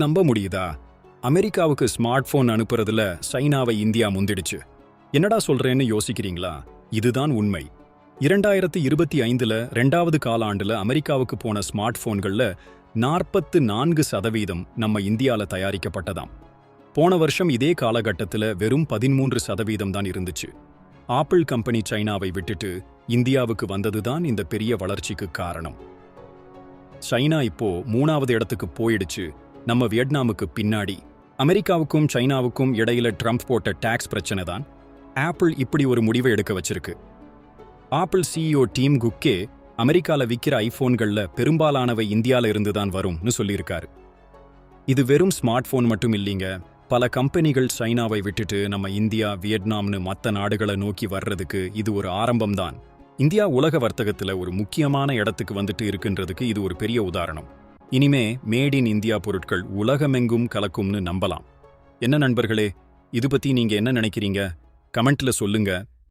நம்ப முடியுதா? அமெரிக்காவுக்கு ஸ்மார்ட் போன் அனுப்புறதுல சைனாவை இந்தியா முந்திடுச்சு. என்னடா சொல்றேன்னு யோசிக்கிறீங்களா? இதுதான் உண்மை. இரண்டாயிரத்தி இருபத்தி ஐந்துல ரெண்டாவது காலாண்டுல அமெரிக்காவுக்கு போன ஸ்மார்ட் போன்கள்ல நாற்பத்து நான்கு சதவீதம் நம்ம இந்தியால தயாரிக்கப்பட்டதாம். போன வருஷம் இதே காலகட்டத்துல வெறும் பதிமூன்று சதவீதம் தான் இருந்துச்சு. ஆப்பிள் கம்பெனி சைனாவை விட்டுட்டு இந்தியாவுக்கு வந்ததுதான் இந்த பெரிய வளர்ச்சிக்கு காரணம். சைனா இப்போ மூணாவது இடத்துக்கு போயிடுச்சு. நம்ம வியட்நாமுக்கு பின்னாடி அமெரிக்காவுக்கும் சைனாவுக்கும் இடையில ட்ரம்ப் போட்ட டாக்ஸ் பிரச்சனை தான் ஆப்பிள் இப்படி ஒரு முடிவை எடுக்க வச்சிருக்கு. ஆப்பிள் சிஇஓ டீம் குக்கே அமெரிக்கால விக்கிற ஐபோன்கள்ல பெரும்பாலானவை இந்தியால இருந்து தான் வரும்னு சொல்லியிருக்காரு. இது வெறும் ஸ்மார்ட் போன் மட்டும் இல்லைங்க பல கம்பெனிகள் சைனாவை விட்டுட்டு நம்ம இந்தியா வியட்நாம்னு மற்ற நாடுகளை நோக்கி வர்றதுக்கு இது ஒரு ஆரம்பம்தான் இந்தியா உலக வர்த்தகத்துல ஒரு முக்கியமான இடத்துக்கு வந்துட்டு இருக்குன்றதுக்கு இது ஒரு பெரிய உதாரணம். இனிமே மேட் இன் இந்தியா பொருட்கள் உலகமெங்கும் கலக்கும்னு நம்பலாம். என்ன நண்பர்களே இது பத்தி நீங்க என்ன நினைக்கிறீங்க? கமெண்ட்ல சொல்லுங்க.